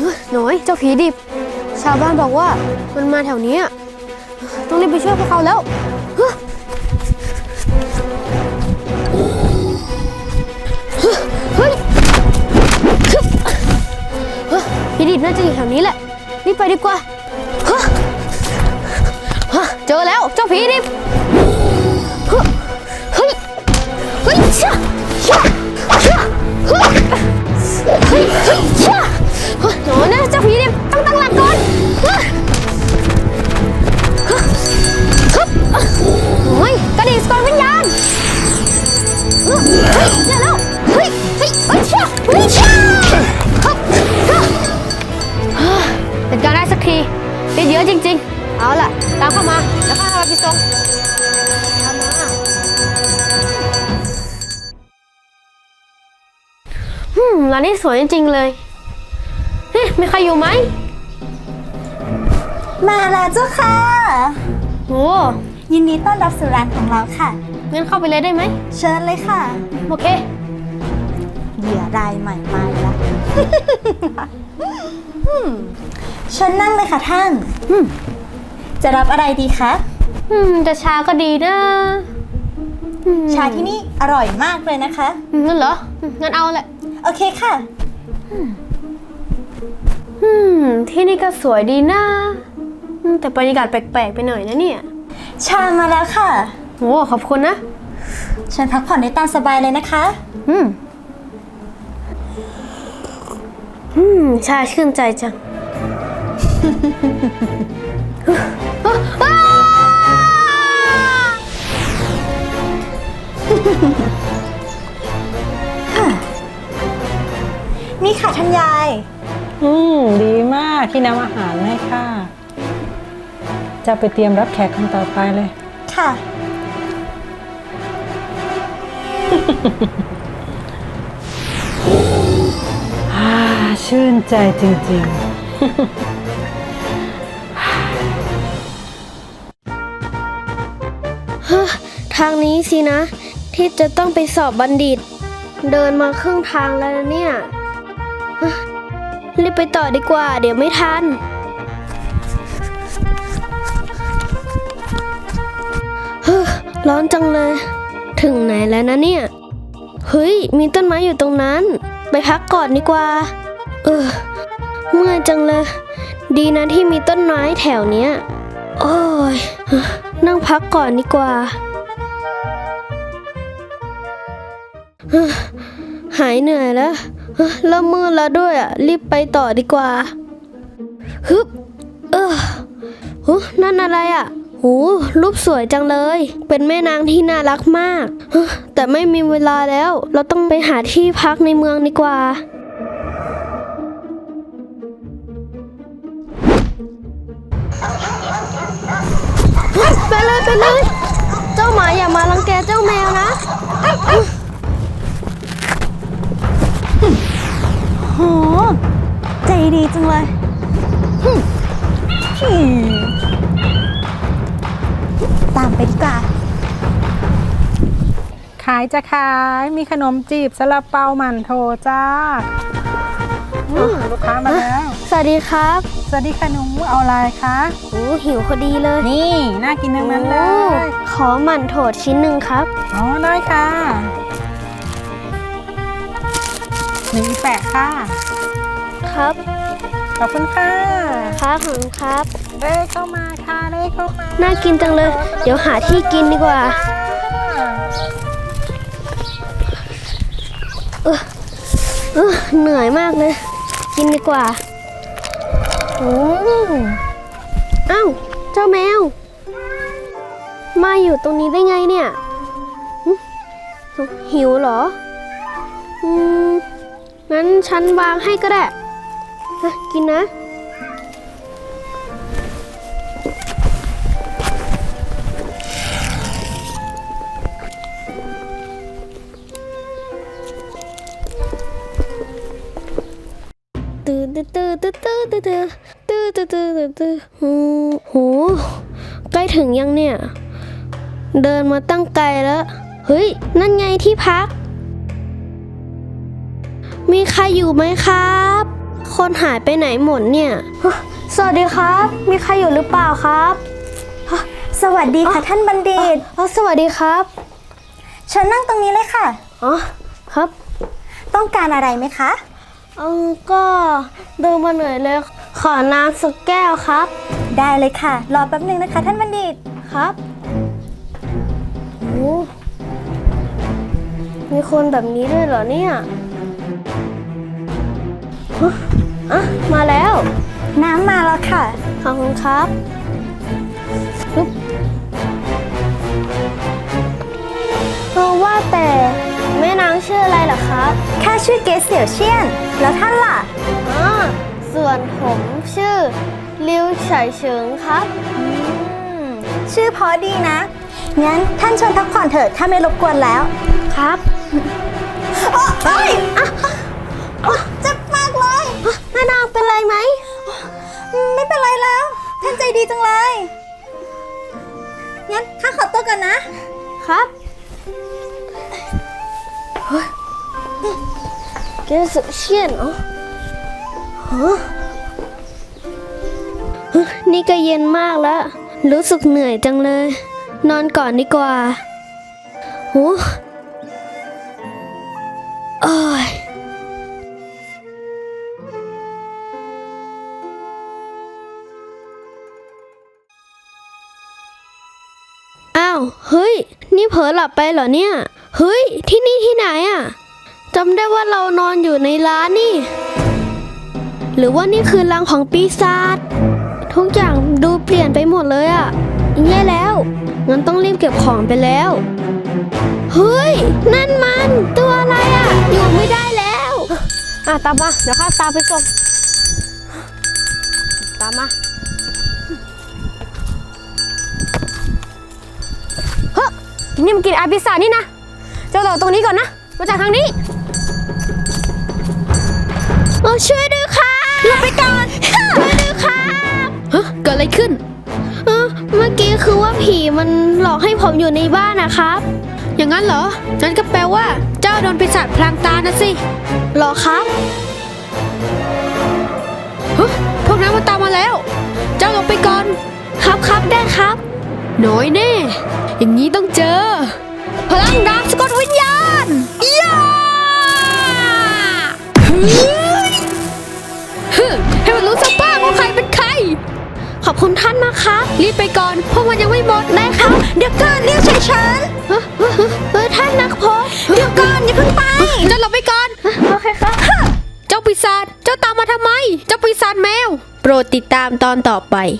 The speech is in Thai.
เฮ้ยหน่อยเจ้าผีดิบ ชาวบ้านบอกว่ามันมาแถวนี้ ต้องรีบไปช่วยพวกเขาแล้วเฮ้ยเฮ้ยผีดิบน่าจะอยู่แถวนี้แหละรีบไปดีกว่าเฮ้ยเจอแล้วเจ้าผีดิบเฮ้ยเฮ้ยเฮ้ยเชี่ยเชี่ยเชี่ยเฮ้ยเฮ้ย สวยจริงๆเลยเฮ้ยมีใครอยู่ไหมมาแล้วเจ้าค่ะ โอ้ยินดีต้อนรับสู่ร้านของเราค่ะ งั้นเข้าไปเลยได้ไหม เชิญเลยค่ะ โอเค เหยื่อรายใหม่มาแล้ว อืมเชิญนั่งเลยค่ะท่าน อืม จะรับอะไรดีคะ อืมจะชาก็ดีนะอืมชาที่นี่อร่อยมากเลยนะคะ อืมงั้นเหรออืมงั้นเอาแหละ โอเคค่ะ อืม ที่นี่ก็สวยดีนะอืมแต่บรรยากาศแปลกๆไปหน่อยนะเนี่ยชามาแล้วค่ะ โอ้ขอบคุณนะ เชิญพักผ่อนได้ตามสบายเลยนะคะ อืม อืม ชาชื่นใจจัง นี่ค่ะท่านยาย อืมดีมากที่นำอาหารมาให้ข้าจะไปเตรียมรับแขกคนต่อไปเลย ค่ะ อ่าชื่นใจจริงทางนี้สินะ ที่จะต้องไปสอบบัณฑิต เดินมาครึ่งทางแล้วนะเนี่ยฮะ รีบไปต่อดีกว่า เดี๋ยวไม่ทัน เฮ้อร้อนจังเลย ถึงไหนแล้วนะเนี่ย เฮ้ย มีต้นไม้อยู่ตรงนั้น ไปพักก่อนดีกว่า เออ เมื่อยจังเลย ดีนะที่มีต้นไม้แถวเนี้ย โอ้ย นั่งพักก่อนดีกว่าหายเหนื่อยแล้ว เฮ้ยเริ่มมืดแล้วด้วยอะ รีบไปต่อดีกว่า ฮึบ เออโหนั่นอะไรอะโหรูปสวยจังเลย เป็นแม่นางที่น่ารักมาก แต่ไม่มีเวลาแล้ว เราต้องไปหาที่พักในเมืองดีกว่าไปเลยไปเลย เจ้าหมาอย่ามารังแกเจ้าแมวนะ หใจดีจังเลยฮึ่มฮึ่มตามไปดีกว่าๆขายจะขายมีขนมจีบซาลาเปาหมั่นโถจ้าอืมลูกค้ามาแล้ว สวัสดีครับ สวัสดีค่ะหนูเอาอะไรคะโอ้หิวพอดีเลยนี่น่ากินทั้งนั้นเลโอ้ยขอหมั่นโถดชิ้นหนึ่งครับ อ๋อได้ค่ะ หนึ่งแปะค่ะ ครับขอบคุณค่ะ ครับขอบคุณครับ เลขเข้ามาค่ะเลขเข้ามาน่ากินจังเลย เดี๋ยวหาที่กินดีกว่าเออเหนื่อยมากเลย กินดีกว่า โอ้เอ้า เจ้าแมว มาอยู่ตรงนี้ได้ไงเนี่ยหึหิวเหรอ อืม งั้นฉันวางให้ก็ได้อะกินนะ ตื้อตื้อตื้อตื้อตื้อตื้อตื้อตื้อตื้อตื้อตื้อหูโหใกล้ถึงยังเนี่ย เดินมาตั้งไกลแล้ว เฮ้ย นั่นไงที่พัก มีใครอยู่ไหมครับขคนหายไปไหนหมดเนี่ย สวัสดีครับ มีใครอยู่หรือเปล่าครับ สวัสดีค่ะท่านบัณฑิตอ๋อสวัสดีครับเชิญนั่งตรงนี้เลยค่ะ อ๋อ ครับ ต้องการอะไรไหมคะอืมก็เดินมาเหนื่อยเลย ขอน้ำสักแก้วครับ ได้เลยค่ะ รอแป๊บนึงนะคะ ท่านบัณฑิต ครับโอ้มีคนแบบนี้ด้วยเหรอเนี่ย ฮะอะมาแล้ว น้ำมาแล้วค่ะ ขอบคุณครับปึ๊บเออว่าแต่แม่นางชื่ออะไรล่ะครับค่าชื่อเกสเสี่ยวเชียน แล้วท่านล่ะ อ่าส่วนผมชื่อลิวเฉยเฉิงครับ อืม ชื่อเพอดีนะ งั้นท่านเชิญพักผ่อนเถิดถ้าไม่รบกวนแล้ว ครับ โอ๊ยอะอะเจ็บมากเลย แม่นางเป็นไรไหม ไม่เป็นไรแล้ว ท่านใจดีจังเลย งั้นข้าขอตัวก่อนนะ ครับเฮ้ยเกสเชียนเหรอฮะเฮ้ยนี่ก็เย็นมากแล้ว รู้สึกเหนื่อยจังเลย นอนก่อนดีกว่าโอ้โอ้ยาวเฮ้ย นี่เผลอหลับไปเหรอเนี่ยเฮ้ย ที่นี่ที่ไหนอะจำได้ว่าเรานอนอยู่ในร้านนี่ หรือว่านี่คือรังของปีศาจทุกอย่างดูเปลี่ยนไปหมดเลยอะแย่แล้วงั้นต้องรีบเก็บของไปแล้ว เฮ้ย นั่นมัน ตัวอะไรอะอยู่ไม่ได้แล้ว อะ ตามมา เดี๋ยวข้าตามไปส่งตามมา นี่มันกินอาบิสานี่นะเจ้าต่อตรงนี้ก่อนนะ มาจากทางนี้โอ้ช่วยด้วยค่ะลงไปก่อนช่วยด้วยค่ะฮะเกิดอะไรขึ้น เออเมื่อกี้คือว่าผีมันหลอกให้ผมอยู่ในบ้านนะครับ อย่างนั้นเหรอ งั้นก็แปลว่า เจ้าโดนปีศาจพลางตานะสิหรอครับฮะพวกนั้นมันตามมาแล้ว เจ้าลงไปก่อน ครับครับได้ครับ น้อยแน่ อย่างนี้ต้องเจอ พลังดาบสะกดวิญญาณย่าเฮ้ยฮึให้มันรู้สักบ้างว่าใครเป็นใคร ขอบคุณท่านมากครับรีบไปก่อนเพราะมันยังไม่หมดได้ครับเดี๋ยวก่อนเรียกเฉยเฮ้ยเฮ้ยเฮ้ยท่านนักพบๆเดี๋ยวก่อนอย่าเพิ่งไปเจ้าหลบไปก่อนโอเคครับเจ้าปีศาจเจ้าตามมาทำไม เจ้าปีศาจแมว โปรดติดตามตอนต่อไป